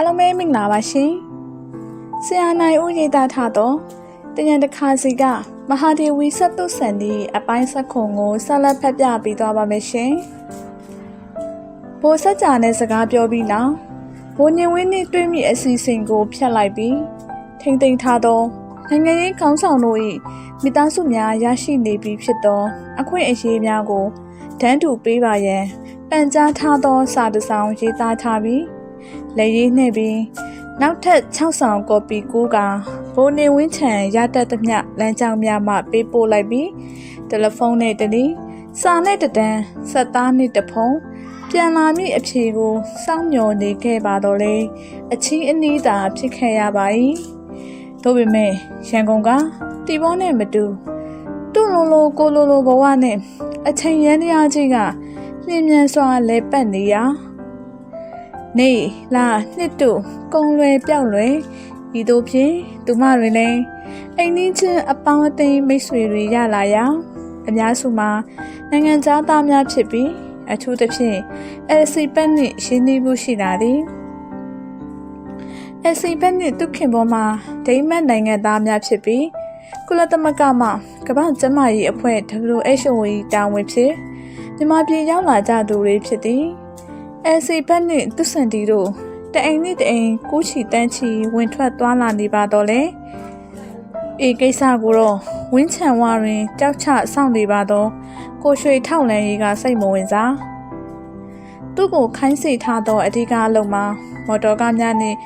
အားလုံးပဲမင်္ဂလာပါရှင်ဆရာနိုင်ဦးရေးသားထားသောတញ្ញံတစ်ခါစီကမဟာဒေဝီဆက်တုဆန်ဒီအပိုင်းဆက်ခွန်ကိုဆက်လက်ဖတ်ပြပေးသွားပါမယ်ရှင်ဘိုးဆက်ကြာနဲ့စကားပြောပြီးနောက်ဘိုးညင်ဝင်းနဲ့တွေ့မိအစီအစဉ်ကိုဖျက်လိုက်ပြီးထိမ့်သိမ်းထားသောနိုင်ငံရေးခေါင်းဆောင်တို့၏မိသားစုများရရှိနေပြီဖြစ်သောအခွင့်အရေးများကိုတန်းတူပေးပါရန်ပန်ကြားထားသောစာတစ်စောင်ရေးသားထားပြီး လက်ရေးနှင့်ပြီးနောက်ထပ်6ဆောင်ကော်ပီကူးကဘိုးနေဝင်းချံရတတ်သမျှလမ်းကြောင်းများမှပေးပို့လိုက်ပြီးတယ်လီဖုန်းနဲ့တနည်းစာနဲ့တတန်းဆက်သားနဲ့တဖုံပြန်လာမည့်အဖြေကိုစောင့်မျှော်နေခဲ့ပါတော့လေအချင်းအနီးသာဖြစ်ခဲ့ရပါ၏တို့ပေမဲ့ရန်ကုန်ကတီဘောနဲ့မတူတူလိုလိုကိုလိုလိုဘဝနဲ့အချိန်ရန်တရားကြီးကလျင်မြန်စွာလဲပတ်နေရာ နေလာနှစ်တို့ကုံလွယ်ပြောက်လွယ်ဤတို့ဖြင့်သူမတွေလည်းအိမ်နီးချင်းအပေါင်းအသင်းမိတ်ဆွေတွေရလာရာအများစုမှာနိုင်ငံသားများဖြစ်ပြီးအထူးသဖြင့် LC ပက်နှင့်ရှင်းနှီးမှုရှိတာသည် LC ပက်နှင့်သူခင်ပေါ်မှာဒိမတ်နိုင်ငံသားများဖြစ်ပြီးကုလသမဂ္ဂမှကမ္ဘာ့ကျန်းမာရေးအဖွဲ့ WHO ၏တာဝန်ဖြစ်မြန်မာပြည်ရောက်လာကြသူတွေဖြစ်သည် LC ဘက်နှင့်သူစန်တီတို့တအိမ်နှင့်တအိမ်ကူးချီတန်းချီဝင်ထွက်သွားလာနေပါတော့လေအေကိစ္စကိုတော့ဝင်းချံဝါတွင်ကြောက်ချစောင့်နေပါတော့ကိုရွှေထောက်လန်းရေးကစိတ်မဝင်စားသူ့ကိုခိုင်းစိတ်ထားသောအဓိကအလုံးမှာမော်တော်ကားများနှင့်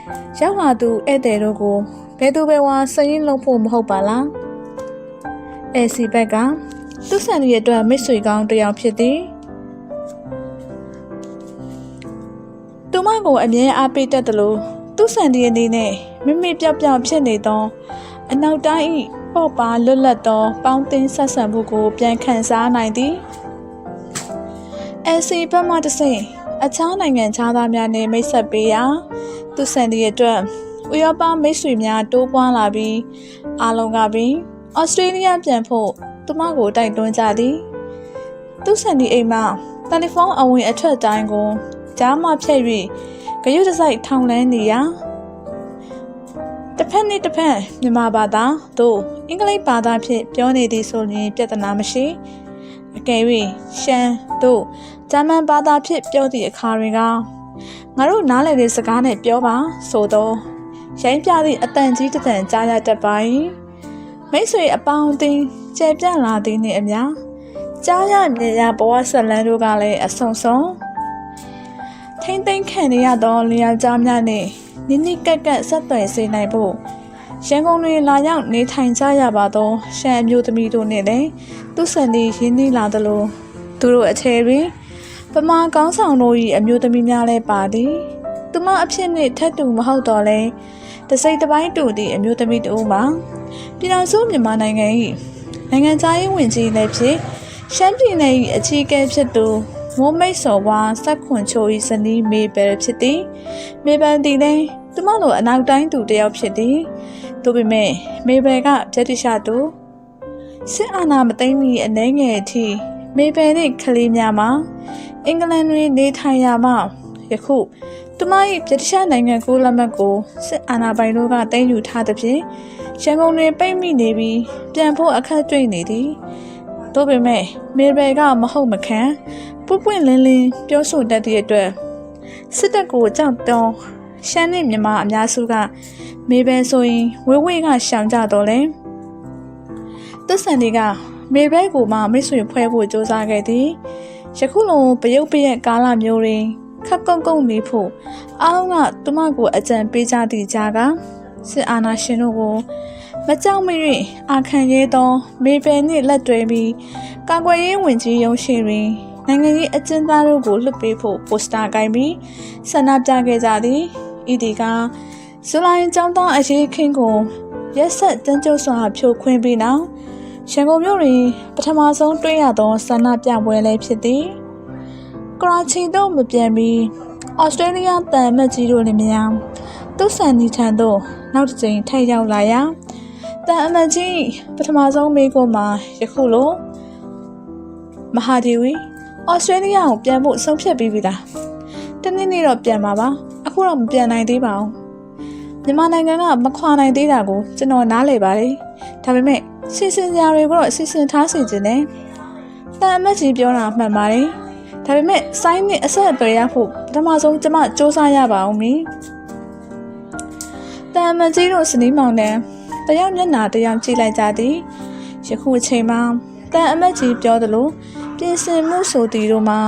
ရောက်လာသူဧည့်သည်တို့ကိုဘယ်သူပဲဝါစရင်လုံးဖို့မဟုတ်ပါလားအဲစီဘက်ကသူစံရဲ့အတွက်မိတ်ဆွေကောင်းတစ်ယောက်ဖြစ်သည် ကိုအမြဲအားပေးတတ်တယ်လို့သူ့ဆန်ဒီအနေနဲ့မိမိပြောက်ပြောက်ဖြစ်နေသောအနောက်တိုင်းဤပေါ့ပါလွတ်လပ်သော ပေါင်းတင်ဆက်ဆံမှုကို ပြန်ခန်းစားနိုင်သည်အစီဘက်မှတစ်ဆင့်အခြားနိုင်ငံခြားသားများနဲ့မိတ်ဆက်ပေးရာသူ့ဆန်ဒီအတွက်ဥရောပမိတ်ဆွေများတိုးပွားလာပြီးအားလုံးကပင်ဩစတြေးလျပြန်ဖို့သူမကိုတိုက်တွန်းကြသည်သူ့ဆန်ဒီအိမ်မှာတယ်လီဖုန်းအဝင်အထွက်တိုင်းကိုကြားမှဖြတ်၍ ဂရုတစိုက်ထောင်လန်းနေရာတစ်ဖက်နဲ့တစ်ဖက်မြန်မာဘာသာသို့အင်္ဂလိပ်ဘာသာဖြင့်ပြောနေသည်ဆိုရင်ပြဿနာမရှိအကယ်၍ရှမ်းသို့ဂျာမန်ဘာသာဖြင့်ပြောသည့်အခါတွင်ကငါတို့နားလည်တဲ့စကားနဲ့ပြောပါဆိုတော့ရိုင်းပြသည့်အတန်ကြီးတစ်တန်ကြားရတတ်ပါ၏မိတ်ဆွေအပေါင်းအသင်းကျယ်ပြန့်လာသည်နှင့်အမျှကြားရမြင်ရဘဝဆက်လန်းတို့ကလည်းအဆုံဆုံး ထိမ့်သိမ့်ခံရသောလျာကြားများနှင့်နိနိကက်ကက်ဆက်သွယ်စေနိုင်ဖို့ရန်ကုန်တွင်လာရောက်နေထိုင်ကြရပါသောရှမ်းအမျိုးသမီးတို့နှင့်လည်းသူဆန်သည်ရင်းနှီးလာသလိုသူတို့အထည်တွင်ပမာကောင်းဆောင်တို့၏အမျိုးသမီးများလည်းပါသည်သူမအဖြစ်နှင့်ထက်တူမဟုတ်တော့လဲတစိမ့်တစ်ပိုင်းတူသည့်အမျိုးသမီးတို့မှာပြည်တော်စုမြန်မာနိုင်ငံ၏နိုင်ငံသားရေးဝန်ကြီးလည်းဖြစ်ရှမ်းပြည်နယ်၏အကြီးအကဲဖြစ်သူ မိုးမိတ်စော်ဝါဆက်ခွန်ချို၏ဇနီးမေဘယ်ဖြစ်သည်မေဘယ်သည်လည်းသူမလိုအနောက်တိုင်းသူတစ်ယောက်ဖြစ်သည်သို့ပေမဲ့မေဘယ်ကဗြတိရှသူစစ်အာဏာမသိမ်းမီအနှဲငယ်အထိမေဘယ်နှင့်ကလေးများမှာအင်္ဂလန်တွင်နေထိုင်ရာမှယခုသူမ၏ဗြိတိရှနိုင်ငံကိုလက်မှတ်ကိုစစ်အာဏာပိုင်တို့ကတင်ယူထားသဖြင့်ရန်ကုန်တွင်ပိတ်မိနေပြီးပြန်ဖို့အခက်တွေ့နေသည်တို့ပေမဲ့မေဘယ်ကမဟုတ်မခံ ပွပွင့်လင်းလင်းပြောဆိုတတ်သည့်အတွက်စစ်တပ်ကိုကြောက်တောရှမ်းနဲ့မြန်မာအများစုကမေဘယ်ဆိုရင်ဝေဝေကရှောင်ကြတော့လဲသက်ဆန်တွေကမေဘယ်ကိုမှမိတ်ဆွေဖွဲ့ဖို့စ조사ခဲ့သည်ယခုလိုပယုတ်ပရက်ကာလမျိုးတွင်ခက်ကုန်းကုန်းနေဖို့အားလုံးကသူမကိုအကြံပေးကြသည့်ကြားကစစ်အာဏာရှင်တို့ကိုမကြောက်မရွံ့အာခံရဲသောမေဘယ်နှင့်လက်တွဲပြီးကာကွယ်ရေးဝန်ကြီးရုံးရှိတွင် နိုင်ငံရေးအကျဉ်းသားတို့ကိုလွှတ်ပေးဖို့ပိုစတာကိုင်ပြီးဆန္ဒပြခဲ့ကြသည်ဤဒီကဇူလိုင်ကျောင်းသားအရေးခင်းကိုရက်ဆက်တန်းကျုပ်စွာဖြိုခွင်းပြီးနောက်ရန်ကုန်မြို့တွင်ပထမဆုံးတွေ့ရသောဆန္ဒပြပွဲလည်းဖြစ်သည်ကရာချီသို့မပြန်ပြီးဩစတြေးလျတန်မတ်ကြီးတို့လည်းများသူဆန်နီထံသို့နောက်တစ်ကြိမ်ထပ်ရောက်လာရာတန်အမတ်ကြီးပထမဆုံးမိကိုမှာယခုလိုမဟာဒေဝီ ဩစတြေးလျကိုပြန်ဖို့ဆုံးဖြတ်ပြီးပြီလားတနေ့နေ့တော့ပြန်ပါပါအအခုတော့မပြန်နိုင်သေးပါဘူးမြန်မာနိုင်ငံကမခွာနိုင်သေးတာကိုကျွန်တော်နားလည်ပါတယ်ဒါပေမဲ့စီစဉ်ကြတွေကိုတော့စီစဉ်ထားစီခြင်းနဲ့တန်အမတ်ကြီးပြောတာမှန်ပါတယ်ဒါပေမဲ့ဆိုင်းနဲ့အဆက်အသွယ်ရဖို့ပထမဆုံးကျွန်မစူးစမ်းရပါအောင်မီတန်အမတ်ကြီးတို့စနီးမောင်နဲ့တယောက်မျက်နှာတယောက်ကြည့်လိုက်ကြသည်ယခုအချိန်မှာတန်အမတ်ကြီးပြောသလို ပြင်ဆင်မှုဆိုသည်တို့မှာ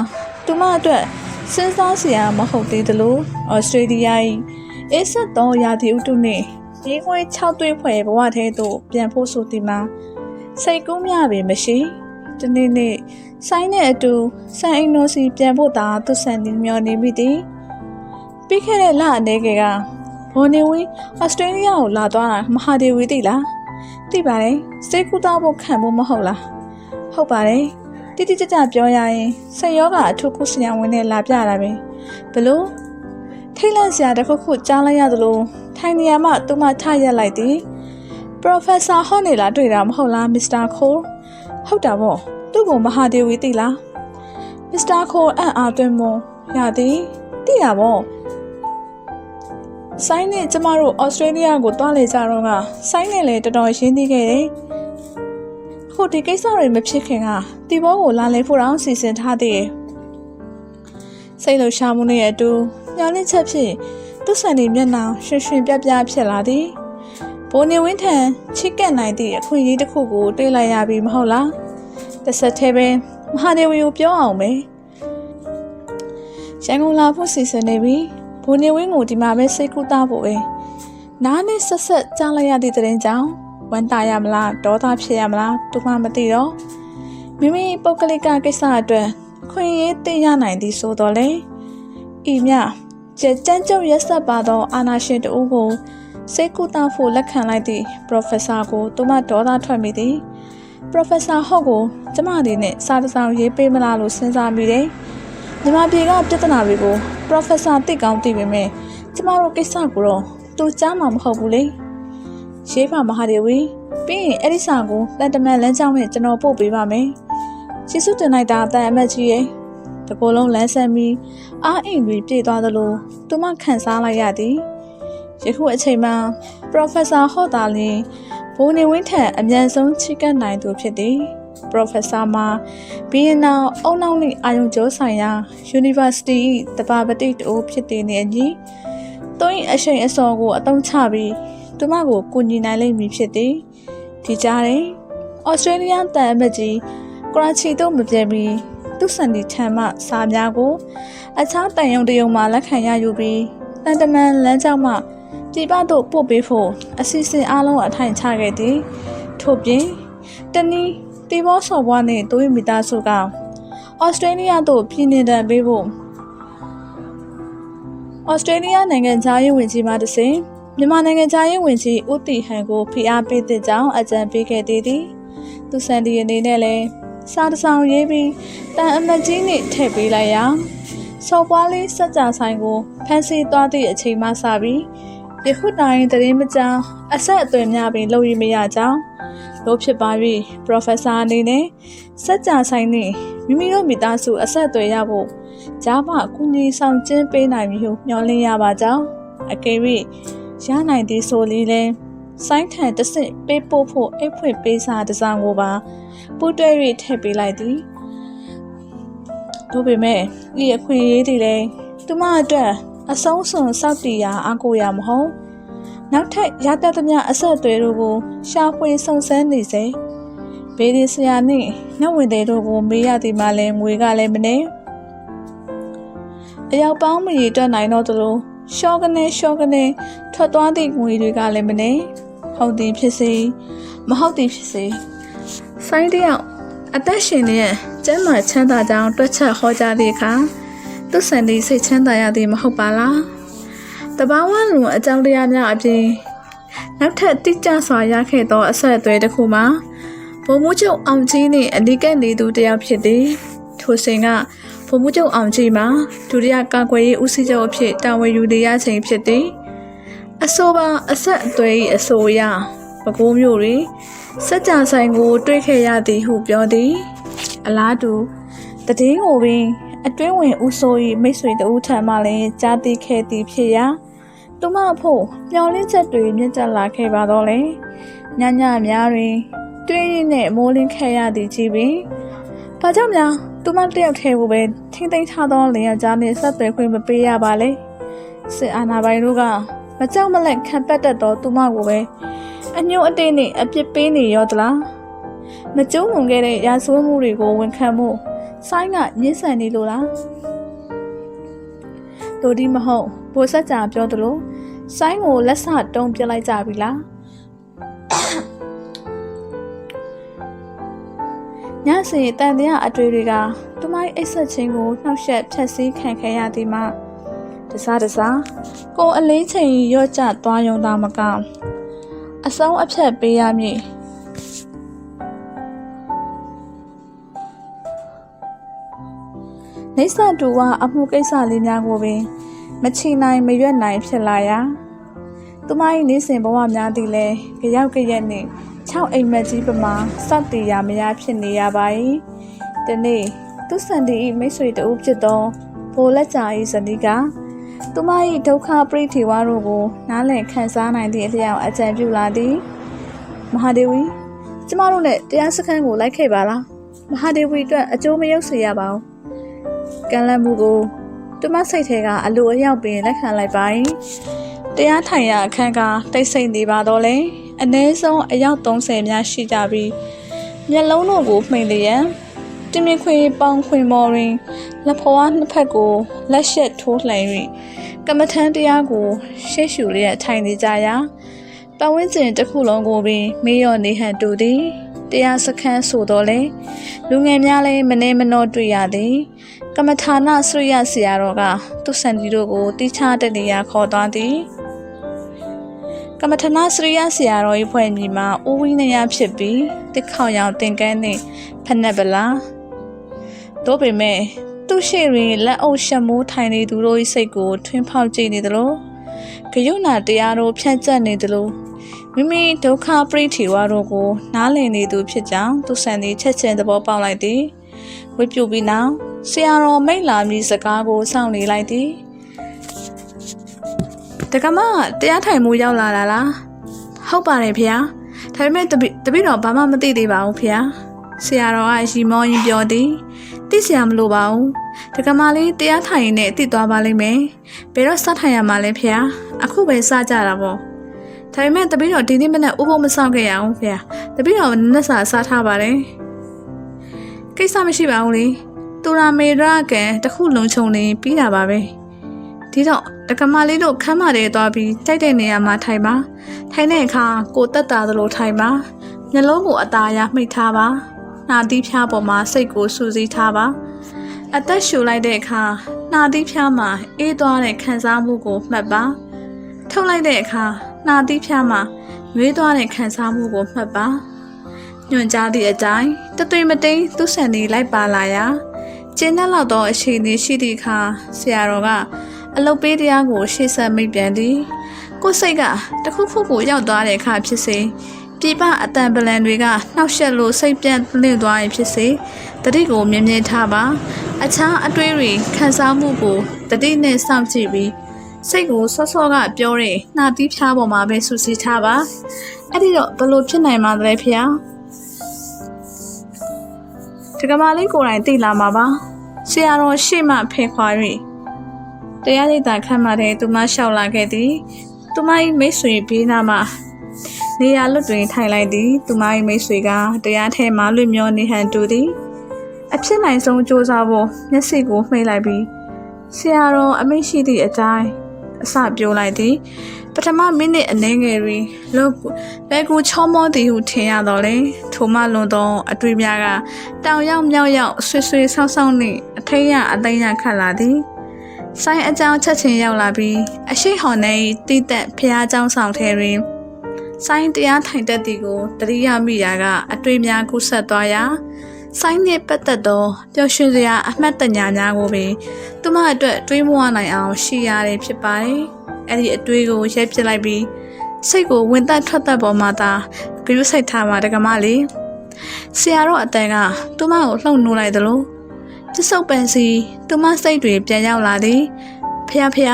သူမအတွက်စဉ်းစားစရာမဟုတ်သေးသလိုဩစတြေးလျ၏အေးဆက်သောရာသီဥတုနှင့်ရေခွေး6သွေးဖွဲ့ဘဝထဲသို့ပြန်ဖို့ဆိုသည်မှာစိတ်ကူးများပင်မရှိဒီနေ့နေ့ဆိုင်းတဲ့အတူဆန်အိမ်နိုစီပြန်ဖို့သာသူဆန်နေမျောနေမိသည်ပြီးခဲ့တဲ့လအနေကကဘော်နေဝီဩစတြေးလျကိုလာသွားတာမဟာဒေဝီသိလားသိပါတယ်စိတ်ကူးသားဖို့ခံဖို့မဟုတ်လားဟုတ်ပါတယ် တိတိကျကျပြောရရင်စိတ်ယောဂအထုခုဆရာဝန်နဲ့လာပြတာပဲဘလို့ထိတ်လန့်စရာတစ်ခုခုကြားလိုက်ရသလိုထိုင်နေရမှသူမထရက်လိုက်သည်ပရိုဖက်ဆာဟော့နေလာတွေ့တာမဟုတ်လားမစ္စတာခိုးဟုတ်တာပေါ့သူ့ကိုမဟာဒေဝီသိလားမစ္စတာခိုးအံ့အားသွင်းမရသည်သိတာပေါ့ဆိုင်းနဲ့ကျမတို့ဩစတြေးလျကိုတွားလေကြတော့ကဆိုင်းနဲ့လည်းတော်တော်ရင်းနှီးခဲ့တယ်။ ခုဒီကိစ္စတွေမဖြစ်ခင်ကတီဘောကိုလာလေဖို့တောင်စီစဉ်ထားသေးတယ်။စိတ်လှရှားမှုနဲ့အတူညှောင်းလင့်ချက်ဖြင့်သူ့ဆန်နေမျက်နှာရွှင်ရွှင်ပြပြဖြစ်လာသည်။ဘိုးနေဝင်းထံချစ်ကပ်နိုင်သည့်အခွင့်အရေးတစ်ခုကိုတွေ့လိုက်ရပြီမဟုတ်လား။တစ်ဆက်တည်းပဲမဟာဒေဝီကိုပြောအောင်ပဲ။ရန်ကုန်လာဖို့စီစဉ်နေပြီ။ဘိုးနေဝင်းကိုဒီမှာပဲစိတ်ကူးသားဖို့ပဲနားနဲ့ဆက်ဆက်ကြားလိုက်ရတဲ့တဲ့ကြောင့် ဝမ်းတာရမလားဒေါသဖြစ်ရမလားသူမှမသိတော့မိမိပုဂ္ဂလိကကိစ္စအတွက်ခွင့်ရေးသိရနိုင်သည်ဆိုတော့လေဤမြကြက်ကြမ်းကြုတ်ရက်ဆက်ပါသောအာနာရှင်တဦးကိုစိတ်ကူးသားဖို့လက်ခံလိုက်သည့်ပရိုဖက်ဆာကိုသူမဒေါသထွက်မိသည်ပရိုဖက်ဆာဟော့ကိုကျမအနေနဲ့စာတစ်စောင်ရေးပေးမလားလို့စဉ်းစားမိတယ်မြန်မာပြည်ကပြဿနာတွေကို Professor သိကောင်းသိပေမဲ့ကျမတို့ကိစ္စကိုတော့သူကြားမှာမဟုတ်ဘူးလေ ရေးပါမဟာဒေဝီပြီးရင်အဲ့ဒီစာကိုတန်တမန်လမ်းကြောင်းနဲ့ကျွန်တော်ပို့ပေးပါမယ်ကျေးဇူးတင်လိုက်တာတန်အမတ်ကြီးရဲ့တကိုယ်လုံးလမ်းဆက်ပြီးအားအိမ်တွေပြေသွားသလိုသူမခန်းစားလိုက်ရသည်ယခုအချိန်မှာ Professor ဟော့တာလင်းဘိုးနေဝင်းထက်အမြန်ဆုံးချိကပ်နိုင်သူဖြစ်သည် Professor မှာဘီယန်နာအုံနောက်နှင့်အာယုံကျော်ဆိုင်ရာ University ၏တပါပတိတိုးဖြစ်တဲ့နေအညီသူ၏အရှိန်အစော်ကိုအသုံးချပြီး သူမကိုကူညီနိုင်လိမ့်မည်ဖြစ်သည်ဒီကြားတွင်ဩစတြေးလျတန်အမတ်ကြီးကရာချီသို့မပြေပြီးသူစံဒီထံမှစာများကို အခြားတန်ယုံတယုံမှလက်ခံရယူပြီးတန်တမန်လမ်းကြောင်းမှပြည်ပသို့ပို့ပေးဖို့အစီအစဉ်အလုံးအထိုင်ချခဲ့သည်ထို့ပြင်တနည်းတီဘောဆော်ဘွားနဲ့တိုးရမိသားစုကဩစတြေးလျသို့ပြည်နှင်တန်ပေးဖို့ဩစတြေးလျနိုင်ငံသားရေးဝန်ကြီးမှတစဉ် မြန်မာနိုင်ငံသားရေးဝန်ကြီးဦးတီဟန်ကိုဖိအားပေးတဲ့ကြောင်းအကြံပေးခဲ့သေးသည်သူစံဒီအနေနဲ့လည်းစားတဆောင်ရေးပြီးတန်အမတ်ကြီးနဲ့ထည့်ပေးလိုက်ရာဆော်ပွားလေးစက်ကြဆိုင်ကိုဖန်ဆီးသွားသည့်အချိန်မှစပြီးယခုတိုင်တရင်မကြောင်အဆက်အသွယ်များပင်လုပ်ရမရကြောင်းလို့ဖြစ်ပါ၍ပရိုဖက်ဆာအနေနဲ့စက်ကြဆိုင်နှင့်မိမိတို့မိသားစုအဆက်အသွယ်ရဖို့ကြားမှအကူအညီဆောင်ကျင်းပေးနိုင်မည်ဟုမျှော်လင့်ရပါကြောင်းအကယ်၍ ရနိုင်သည်ဆိုလီလဲစိုင်းထန်တစ်စစ်ပေးပို့ဖို့အိတ်ဖွင့်ပေးစာတစ်စောင်ကိုပါပူးတွဲ၍ထည့်ပေးလိုက်သည်တို့ပေမဲ့ဤအခွင့်အရေးတွေလည်းသူမအတွက်အဆုံးစွန်စောက်တီရာအကိုရာမဟုတ်နောက်ထပ်ရတတ်သမျှအဆက်အသွယ်တို့ကိုရှာဖွေစုံစမ်းနေစေဘေးဒီဆရာနှင့်နှုတ်ဝင်တဲ့တို့ကိုမေးရသည်မှလည်းငွေကလည်းမနေအရောက်ပေါင်းမရည်တွက်နိုင်တော့သလို ရှော့ကနေရှော့ကနေထွက်သွားသည့်ငွေတွေကလည်းမနေဟုတ်သည်ဖြစ်စေမဟုတ်သည်ဖြစ်စေဆိုင်းတယောက်အသက်ရှင်တဲ့ကျမ်းမာချမ်းသာကြောင်းတွက်ချက်ဟောကြားသည့်အခါသူစံဒီစိတ်ချမ်းသာရသည်မဟုတ်ပါလားတဘာဝလွန်အကြောင်းတရားများအပြင်နောက်ထပ်တိကျစွာရခဲ့သောအဆက်အသွယ်တစ်ခုမှာဘုံမှုချုပ်အောင်ကြီးနှင့်အနီးကပ်နေသူတစ်ယောက်ဖြစ်သည်ထိုစဉ်က ဘုံမှုချုပ်အောင်ကြီးမှာဒုတိယကာကွယ်ရေးဦးစီးချုပ်အဖြစ်တာဝန်ယူနေရချိန်ဖြစ်သည်အဆိုပါအဆက်အသွယ်၏အဆိုအရပဲခူးမျိုးတွင်စက်ကြဆိုင်ကို တွေ့ခဲ့ရသည်ဟုပြောသည် အလားတူတည်င်းကိုပင်အတွင်းဝင်ဦးဆို၏မိတ်ဆွေတဦးထံမှလည်းကြားသိခဲ့သည်ဖြစ်ရာသူမအဖို့မျော်လင့်ချက်တွေမြင့်တက်လာခဲ့ပါတော့လေညညများတွင် တွင်းရင်းနှင့်မိုးလင်းခဲ့ရသည်ကြီးပင် ဘာကြောင့်များသူမတယောက်တည်းကိုပဲထိမ့်သိမ်းထားသောလင်ယောက်ျားနှင့်ဆက်သွယ်ခွင့်မပေးရပါလေစစ်အာဏာပိုင်တို့ကမကြောက်မလက်ခံပတ်တတ်သောသူမကိုပဲအညှို့အတင်းနှင့်အပြစ်ပေးနေရောသလားမကျုံးလွန်ခဲ့တဲ့ရာဇဝတ်မှုတွေကိုဝန်ခံမှုဆိုင်းကညှင်းဆန်နေလို့လားတို့ဒီမဟုတ်ဘိုးဆက်ကြာပြောသလိုဆိုင်းကိုလက်ဆတုံးပြလိုက်ကြပြီလား ညစီတန်တရားအတွေ့တွေကသူမရဲ့အိတ်ဆက်ချင်းကိုနှောက်ယှက်ဖြက်စီးခံခဲ့ရသည်မှာတစားတစားကိုအလေးချိန်ရော့ကျသွားရုံသာမကအဆုံးအဖြတ်ပေးရမည်နေဆတူကအမှုကိစ္စလေးများကိုပင် မချီနိုင်မရွက်နိုင်ဖြစ်လာရာသူမ၏နေစဉ်ဘဝများသည်လည်းကြောက်ကြရက်နှင့် 6အိမ်မက်ကြီးပမာစောက်တည်ရမရဖြစ်နေရပါ၏ဒီနေ့သူစံတီ၏မိတ်ဆွေတဦးဖြစ်သောဘိုလက်ကြာ၏ဇနီးကသူမ၏ဒုက္ခပရိထေဝတို့ကို နားလည်ခံစားနိုင်သည့်အလျောက်အကြံပြုလာသည်မဟာဒေဝီကျမတို့နဲ့တရားစခန်းကိုလိုက်ခဲ့ပါလားမဟာဒေဝီအတွက်အကျိုးမရောက်စေရပါဘူးကံလန့်မှုကိုသူမစိတ်ထဲကအလိုအလျောက်ပင်လက်ခံလိုက်ပါ၏တရားထိုင်ရအခန်းကတိတ်ဆိတ်နေပါတော့လေ အ ਨੇ ဆုံးအယောက်30များရှိကြပြီးမျက်လုံးတို့ကိုမှိန်လျက်တင်မြခွေပေါင်ခွင်မော်တွင်လက်ဖွားနှစ်ဖက်ကိုလက်ရှက်ထိုးလှန်၍ကမ္မထမ်းတရားကိုရှေ့ရှုလျက်ထိုင်နေကြရာပတ်ဝန်းကျင်တစ်ခုလုံးကိုပင်မေးလျော့နေဟန်တူသည်တရားစခန်းဆိုတော့လေလူငယ်များလည်းမနေမနှောတွေ့ရသည် ကမ္မထာနဆွေရဆရာတော်ကသူ့စံဒီတို့ကိုတိချတဲ့နေရာခေါ်သွားသည် ကမ္မထနာစရိယဆရာတော်၏ဖွဲ့မိမှာအိုးဝီးနေရဖြစ်ပြီးတစ်ခေါရောင်တင်ကန်းနှင့်ဖက်နှက်ပလားတို့ပေမဲ့သူရှိတွင်လက်အုပ်ရှမိုးထိုင်နေသူတို့၏စိတ်ကိုထွင်းဖောက်ကြည့်နေသလိုဂယုဏတရားတို့ဖြန့်ကျက်နေသလိုမိမိဒုက္ခပရိထေဝါတို့ကို နားလည်နေသူဖြစ်ကြောင်းသူဆန်သည်ချက်ချင်းသဘောပေါက်လိုက်သည်ဝိပြုပြီးနောက်ဆရာတော်မိတ်လာမည်စကားကိုစောင့်နေလိုက်သည် တကမတရားထိုင်မှုရောက်လာတာလားဟုတ်ပါတယ်ဖေဟာဒါပေမဲ့တပိတပိတော့ဘာမှမသိသေးပါဘူးဖေဟာဆရာတော်ကရီမောရင်ပြောသည်သိစရာမလိုပါဘူးတကမလေးတရားထိုင်ရင်နဲ့သိသွားပါလိမ့်မယ်ဘယ်တော့စထိုင်ရမှာလဲဖေဟာအခုပဲစကြတာပေါ့ဒါပေမဲ့တပိတော့ဒီနေ့မနေ့ဥပုံမဆောင်ခဲ့ရအောင်ဖေဟာတပိတော့နက်စာစားထားပါတယ်ကိစ္စမရှိပါဘူးလေတူရာမေရာကန်တခုလုံချုံနေပြီးတာပါပဲ ဒီတော့တက္ကမလေးတို့ခမ်းမတွေသွားပြီးတိုက်တဲ့နေရာမှာထိုင်ပါထိုင်တဲ့အခါကိုတက်တာသလိုထိုင်ပါမျက်လုံးကိုအตาရမှိတ်ထားပါနှာသီးဖျားပေါ်မှာစိတ်ကိုစူးစီးထားပါအသက်ရှူလိုက်တဲ့အခါနှာသီးဖျားမှာအေးသွားတဲ့ခံစားမှုကိုမှတ်ပါထုတ်လိုက်တဲ့အခါနှာသီးဖျားမှာရွေးသွားတဲ့ခံစားမှုကိုမှတ်ပါညွန်ကြားသည့်အတိုင်းတသွေးမတိန်သူ့ဆန်နေလိုက်ပါလာရာကျင်းတဲ့လောက်သောအခြေအနေရှိသည့်အခါဆရာတော်က အလုတ်ပေးတရားကို ရှေ့ဆက်မိတ်ပြန်သည်ကိုယ်စိတ်ကတခုခုကိုရောက်သွားတဲ့အခါဖြစ်စေပြပအတန်ပလန်တွေကနှောက်ယှက်လို့စိတ်ပြန့်လင့်သွားရင်ဖြစ်စေတတိကိုမြင်မြင်ထားပါအခြားအတွေးတွေခံစားမှုကိုတတိနဲ့စောင့်ကြည့်ပြီးစိတ်ကိုစောစောကပြောတဲ့နှာသီးဖြားပေါ်မှာပဲဆူဆီးထားပါအဲ့ဒီတော့ဘယ်လိုဖြစ်နိုင်မှာလဲဖေ။ဒီကမာလေးကိုယ်တိုင်သိလာမှာပါ။ဆရာတော်ရှေ့မှဖေခွာ၍ တရားရိပ်သာခန့်မှတဲ့သူမလျှောက်လာခဲ့သည်။သူမ၏မိတ်ဆွေဘေးနားမှာနေရာလွတ်တွင်ထိုင်လိုက်သည်။သူမ၏မိတ်ဆွေကတရားထဲမှလွတ်မျောနေဟန်တူသည်။အဖြစ်နိုင်ဆုံးစ조사ဖို့မျက်စိကိုမှိတ်လိုက်ပြီးဆရာတော်အမိန့်ရှိသည့်အတိုင်းအစပြောလိုက်သည် ပထမမိနစ်အနည်းငယ်တွင်လောလဲကူချောမောသည်ဟုထင်ရတော့လေထိုမှလွန်သောအတွေ့များကတောင်ရောက်မြောက်ရောက်ဆွေဆွေဆောင်းဆောင်းနှင့်အထိတ်ရအသိရခတ်လာသည် ဆိုင်အကြောင်းချက်ချင်းရောက်လာပြီးအရှိဟော်နေတိတက်ဖះเจ้าဆောင်ထဲတွင်ဆိုင်တရားထိုင်တတ်သည်ကိုတတိယမိရာကအတွေ့များကူးဆက်သွားရာဆိုင်နှင့်ပတ်သက်သောပျော်ရွှင်စရာအမှတ်တညာများကိုပင်သူမအတွက်တွေးမွားနိုင်အောင်ရှိရတဲ့ဖြစ်ပါတယ်။အဲ့ဒီအတွေးကိုရိုက်ပစ်လိုက်ပြီးစိတ်ကိုဝင်သက်ထွက်သက်ပေါ်မှာသာဂရုစိုက်ထားမှာတကမလေးဆရာတော်အတန်ကသူမကိုလှုပ်နိုးလိုက်သလို ပစ္စုပန်စီသူမစိတ်တွေပြန်ရောက်လာသည်ဖះဖះ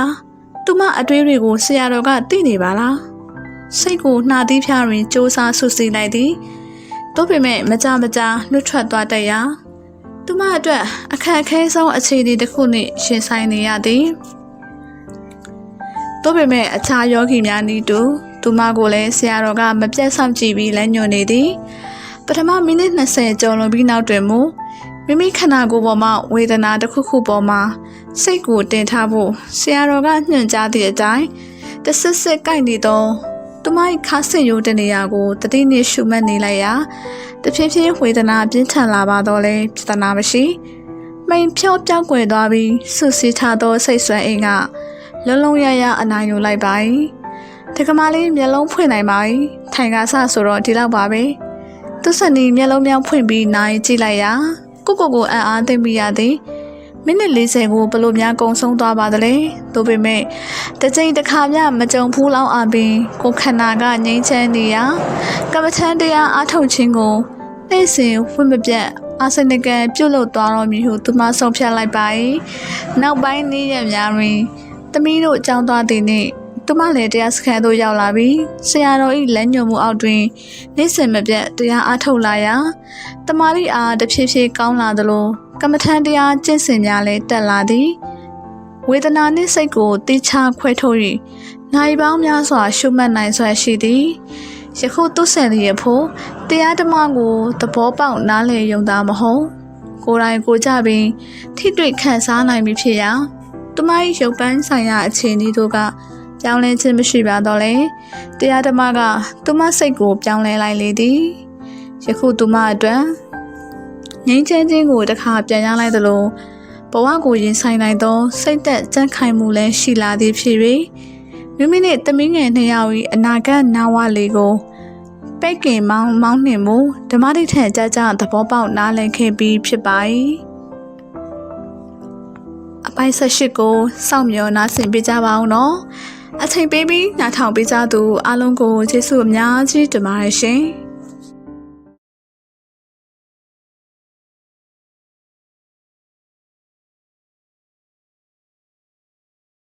သူမအတွေးတွေကိုဆရာတော်ကသိနေပါလားစိတ်ကိုနှာသီးဖြားတွင်စူးစားဆုစီလိုက်သည်တို့ပေမဲ့မကြမကြာလွတ်ထွက်သွားတတ်ရာသူမအတွက်အခက်အခဲဆုံးအခြေအနေတစ်ခုနှင့်ရှင်ဆိုင်နေရသည်တို့ပေမဲ့အခြားယောဂီများနည်းတူသူမကိုလည်းဆရာတော်ကမပြတ်ဆောင်ကြည့်ပြီးလမ်းညွှန်နေသည်ပထမမိနစ်20ကျော်လွန်ပြီးနောက်တွင်မူ မိမိခန္ဓာကိုယ်ပေါ်မှာဝေဒနာတစ်ခုခုပေါ်မှာစိတ်ကိုတင်ထားဖို့ဆရာတော်ကညွှန်ကြားသည့်အတိုင်းတဆစ်စစ်ကိုက်နေသောသူမ၏ခါစစ်ရိုးတနေရာကိုတတိနှင့်ရှုမှတ်နေလိုက်ရာတဖြည်းဖြည်းဝေဒနာပြင်းထန်လာပါတော့လဲပြဿနာမရှိမိန်ဖြောပြောက်ွယ်သွားပြီးဆုစီထားသောစိတ်ဆွမ်းအိမ်ကလုံးလုံးရရအနိုင်ယူလိုက်ပါ၏တက္ကမလေးမျက်လုံးဖွင့်နိုင်ပါ၏ထိုင်ကားဆဆိုတော့ဒီလောက်ပါပဲသူစနီမျက်လုံးမြောင်ဖွင့်ပြီးနိုင်ကြည့်လိုက်ရာ ကိုကိုကိုအံ့အားသိမိရသည်မိနစ်40ကိုဘလို့များကုံဆုံးသွားပါသလဲသို့ပေမဲ့တစ်ချိန်တစ်ခါမျှမကြုံဘူးလောက်အပင်ကိုခန္ဓာကငြိမ်းချမ်းနေရာကမ္မထန်တရားအားထုတ်ခြင်းကိုနေ့စဉ်ဝင့်မပြတ်အာစနကန်ပြုတ်လုသွားတော်မူဟုသူမဆုံးဖြတ်လိုက်ပါ၏နောက်ပိုင်းနေ့ရက်များတွင်သမီးတို့အကြောင်းသွားသည်နှင့် သူမလည်းတရားစခန်းသို့ရောက်လာပြီးဆရာတော်၏လက်ညှိုးမှုအောက်တွင်နေ့စဉ်မပြတ်တရားအားထုတ်လာရာတမာရီအားတဖြည်းဖြည်းကောင်းလာသလိုကမ္မထန်တရားကျင့်စဉ်များလည်းတက်လာသည်ဝေဒနာနှင့်စိတ်ကိုတိချခွဲထုတ်၍နိုင်ပေါင်းများစွာ ရှုမှတ်နိုင်စွာရှိသည်ယခုသူဆန်လျက်ဖို့တရားဓမ္မကိုသဘောပေါက်နားလည်ယုံသားမဟုတ်ကိုယ်တိုင်ကိုကြပင်ထိတွေ့ခံစားနိုင်ပြီဖြစ်ရာသူမ၏ရုပ်ပန်းဆိုင်ရာအခြေအနေတို့က ပြောင်းလဲခြင်းမရှိပါတော့လေတရားဓမ္မကသူမစိတ်ကိုပြောင်းလဲလိုက်လေသည်ယခုသူမအတွက်ငြိမ်းချမ်းခြင်းကိုတစ်ခါပြန်ရလိုက်သလိုဘဝကိုရင်ဆိုင်နိုင်သော စိတ်သက်ကြံ့ခိုင်မှုလည်းရှိလာသည်ဖြစ်၍မိမိနှင့်သမီးငယ်နှစ်ယောက်၏အနာဂတ်နာဝလေးကိုပဲ့ကင်မောင်းမောင်းနှင်မှုဓမ္မတိထံကြကြသဘောပေါက်နားလည်ခဲ့ပြီးဖြစ်ပါ၏အပိုင်း၁၈ကိုစောင့်မျှော်နားဆင်ပေးကြပါအောင်နော် အချိန်ပေးပြီးနားထောင်ပေးကြသူအားလုံးကိုကျေးဇူးအများကြီးတင်ပါတယ်ရှင်။